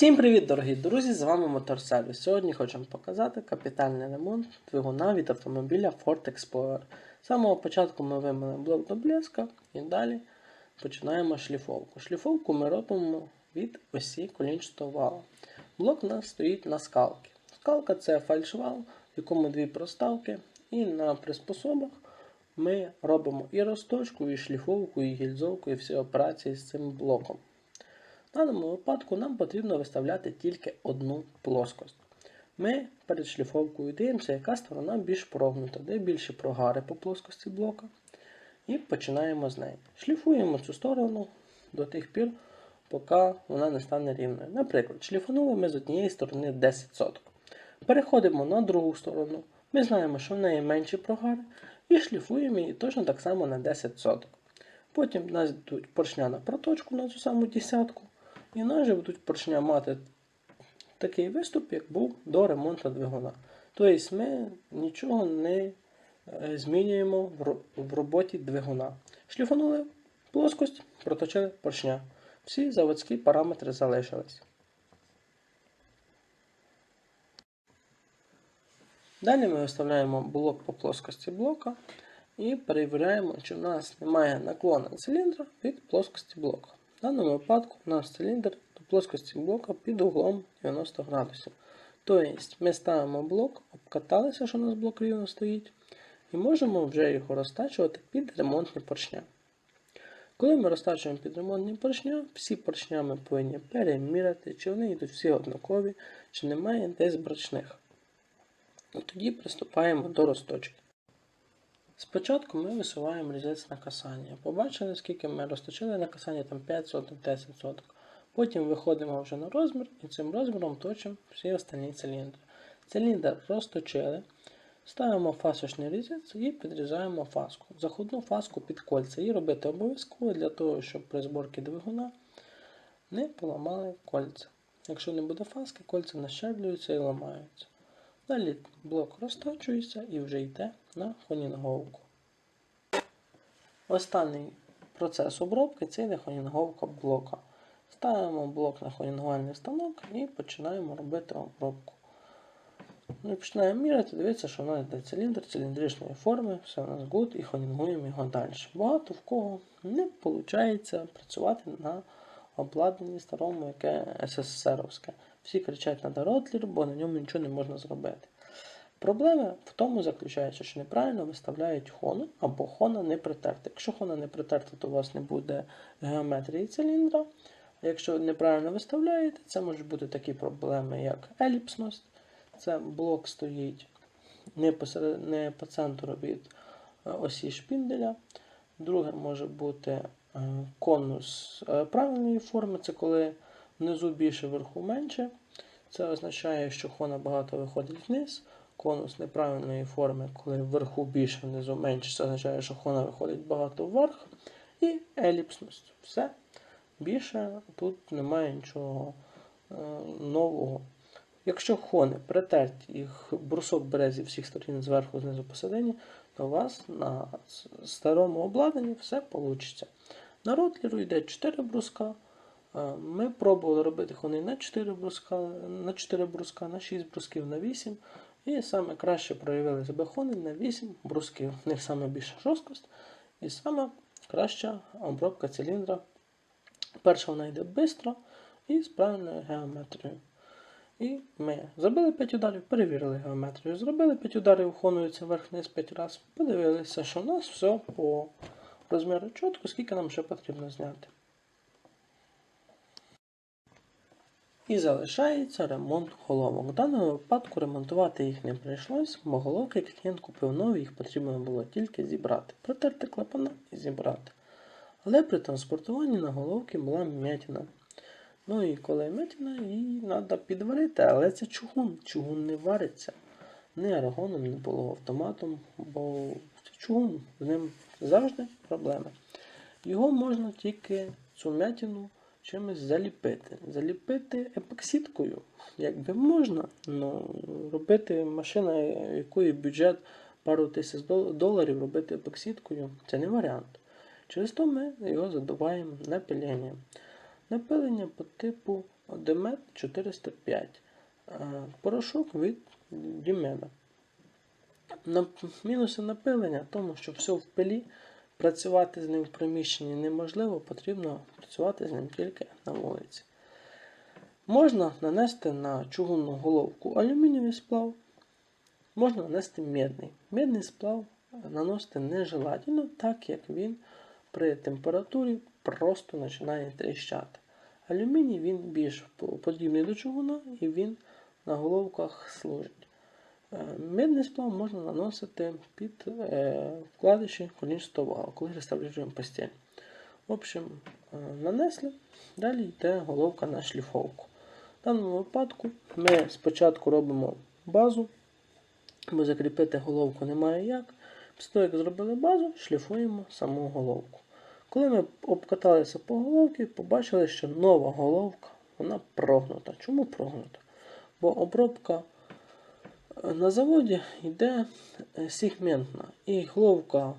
Всім привіт, дорогі друзі! З вами Моторсервіс. Сьогодні хочемо показати капітальний ремонт двигуна від автомобіля Ford Explorer. З самого початку ми вимили блок до блеска і далі починаємо шліфовку. Шліфовку ми робимо від осі колінчатого вала. Блок у нас стоїть на скалці. Скалка це фальшвал, в якому дві проставки, і на приспособах ми робимо і розточку, і шліфовку, і гільзовку, і всі операції з цим блоком. В даному випадку нам потрібно виставляти тільки одну плоскость. Ми перед шліфовкою дивимося, яка сторона більш прогнута, де більше прогари по плоскості блока. І починаємо з неї. Шліфуємо цю сторону до тих пір, поки вона не стане рівною. Наприклад, шліфанули ми з однієї сторони 10 соток. Переходимо на другу сторону. Ми знаємо, що в неї менші прогари, і шліфуємо її точно так само на 10 соток. Потім в нас йдуть поршня на проточку на цю саму десятку. І наші будуть поршня мати такий виступ, як був до ремонту двигуна. Тобто ми нічого не е, змінюємо в роботі двигуна. Шліфанули плоскость, проточили поршня. Всі заводські параметри залишились. Далі ми виставляємо блок по плоскості блока і перевіряємо, чи в нас немає наклону циліндра від плоскості блока. В даному випадку у нас циліндр до плоскості блока під углом 90 градусів. Тобто ми ставимо блок, обкаталися, що у нас блок рівно стоїть, і можемо вже його розтачувати під ремонтні поршня. Коли ми розтачуємо під ремонтні поршня, всі поршня ми повинні переміряти, чи вони йдуть всі однакові, чи немає десь брачних. І тоді приступаємо до розточки. Спочатку ми висуваємо різець на касання. Побачили, скільки ми розточили на касання, там 5 соток, 10 соток. Потім виходимо вже на розмір і цим розміром точимо всі останні циліндри. Циліндр розточили, ставимо фасочний різець і підрізаємо фаску. Заходну фаску під кольця. Її робити обов'язково для того, щоб при зборці двигуна не поламали кольця. Якщо не буде фаски, кольця нащеплюються і ламаються. Далі блок розточується і вже йде на хонінговку. Останній процес обробки це йде хонінговка блока. Ставимо блок на хонінгувальний станок і починаємо робити обробку. Ми починаємо міряти, дивитися, що в нас йде циліндр циліндричної форми, все у нас good і хонінгуємо його далі. Багато в кого не виходить працювати на обладнанні старому, яке СССРовське. Всі кричать на ротлер, бо на ньому нічого не можна зробити. Проблема в тому заключається, що неправильно виставляють хону або хона не притерта. Якщо хона не притерта, то у вас не буде геометрії циліндра. Якщо неправильно виставляєте, це можуть бути такі проблеми, як еліпсність. Це блок стоїть не по, не по центру від е, осі шпінделя. Друге може бути е, конус е, правильної форми, це коли внизу більше, вверху менше. Це означає, що хона багато виходить вниз. Конус неправильної форми, коли вверху більше, внизу менше, це означає, що хона виходить багато вверх. І еліпсність. Все. Більше тут немає нічого е, нового. Якщо хони притерті, їх брусок бере зі всіх сторін зверху, знизу посередині, то у вас на старому обладнанні все вийде. На ротлеру йде 4 бруска. Е, Ми пробували робити хони на 4 бруска, на 4 бруска, на 6 брусків, на 8. І саме краще проявили себе хони на 8 брусків. В них саме більша жорсткость і саме краща обробка циліндра. Перша вона йде швидко і з правильною геометрією. І ми зробили 5 ударів, перевірили геометрію. Зробили 5 ударів, хонується вверх-вниз 5 разів. Подивилися, що у нас все по розміру чітко, скільки нам ще потрібно зняти. І залишається ремонт головок. В даному випадку ремонтувати їх не прийшлось, бо головки клієнт купив нові, їх потрібно було тільки зібрати. Протерти клапана і зібрати. Але при транспортуванні на головки була м'ятіна. Ну і коли м'ятіна, її треба підварити, але це чугун. Чугун не вариться. Не аргоном, не полуавтоматом, бо це чугун, з ним завжди проблеми. Його можна тільки цю м'ятіну чимось заліпити. Заліпити епоксидкою, якби можна, але робити машина, якої бюджет пару тисяч доларів, робити епоксидкою, це не варіант. Через то ми його задуваємо напилінням. Напилення по типу Demet 405. Е, Порошок від Дімена. На мінуси напилення, тому що все в пилі, працювати з ним в приміщенні неможливо, потрібно працювати з ним тільки на вулиці. Можна нанести на чугунну головку алюмінієвий сплав, можна нанести медний. Медний сплав наносити нежелательно, так як він при температурі просто починає тріщати. Алюміній він більш подібний до чугуна і він на головках служить. Е, Медний сплав можна наносити під е, вкладиші колінчатого коли реставруємо постіль. В общем, е, нанесли, далі йде головка на шліфовку. В даному випадку ми спочатку робимо базу, бо закріпити головку немає як. Після того, як зробили базу, шліфуємо саму головку. Коли ми обкаталися по головці, побачили, що нова головка вона прогнута. Чому прогнута? Бо обробка на заводі йде е, сегментна. І головка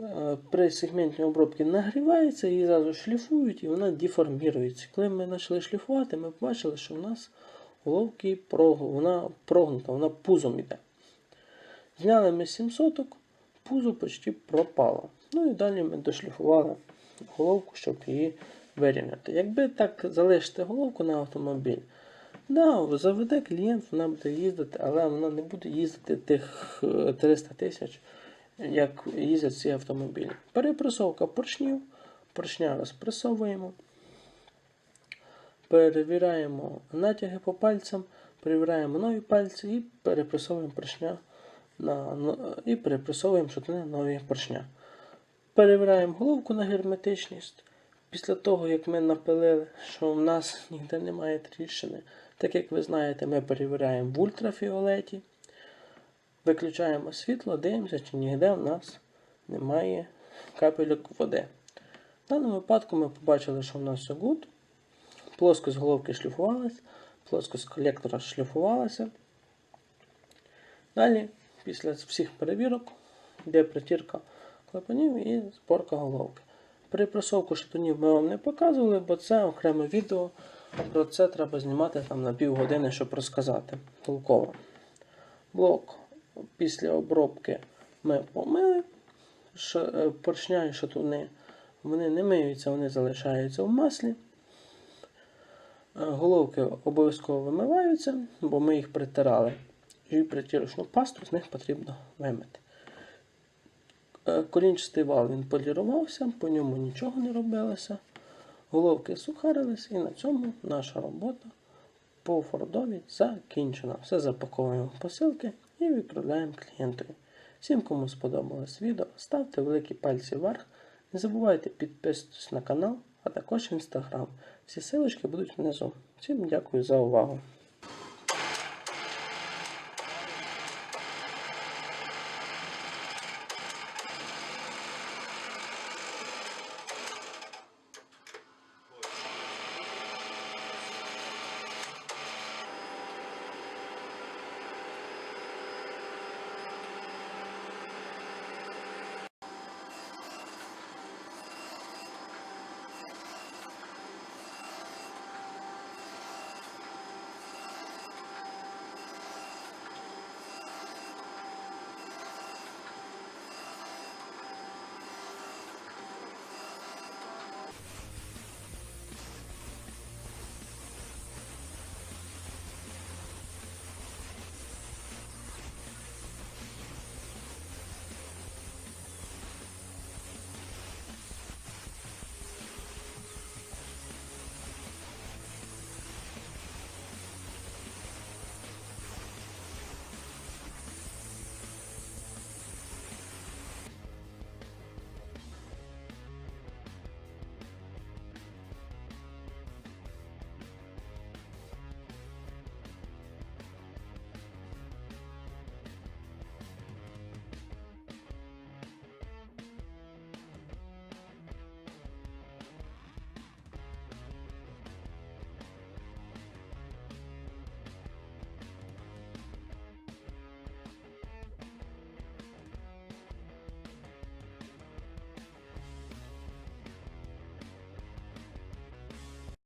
е, при сегментній обробці нагрівається, її зразу шліфують і вона деформірується. Коли ми почали шліфувати, ми побачили, що в нас головки вона прогнута, вона пузом йде. Зняли ми 7 соток, пузо почти пропало. Ну і далі ми дошліфували головку, щоб її вирівняти. Якби так залишити головку на автомобіль, да, заведе клієнт, вона буде їздити, але вона не буде їздити тих е, 300 тисяч, як їздять ці автомобілі. Перепресовка поршнів, поршня розпресовуємо. Перевіряємо натяги по пальцям, перевіряємо нові пальці і перепресовуємо поршня на, і перепресовуємо шатуни нові поршня. Перевіряємо головку на герметичність. Після того, як ми напилили, що в нас ніде немає тріщини, так як ви знаєте, ми перевіряємо в ультрафіолеті, виключаємо світло, дивимося, чи ніде в нас немає капельок води. В даному випадку ми побачили, що в нас все good. Плоскость головки шліфувалась, плоскость колектора шліфувалася. Далі, після всіх перевірок, йде притірка клапанів і зборка головки. Перепресовку шатунів ми вам не показували, бо це окреме відео. Про це треба знімати там на півгодини, щоб розказати толково. Блок після обробки ми помили. Е, Поршня і шатуни вони не миються, вони залишаються в маслі. Е, Головки обов'язково вимиваються, бо ми їх притирали. І притірочну пасту з них потрібно вимити. Е, вал він полірувався, по ньому нічого не робилося. Головки сухарились, і на цьому наша робота по фордові закінчена. Все запаковуємо в посилки і відправляємо клієнтові. Всім, кому сподобалось відео, ставте великі пальці вверх. Не забувайте підписуватись на канал, а також інстаграм. Всі силочки будуть внизу. Всім дякую за увагу.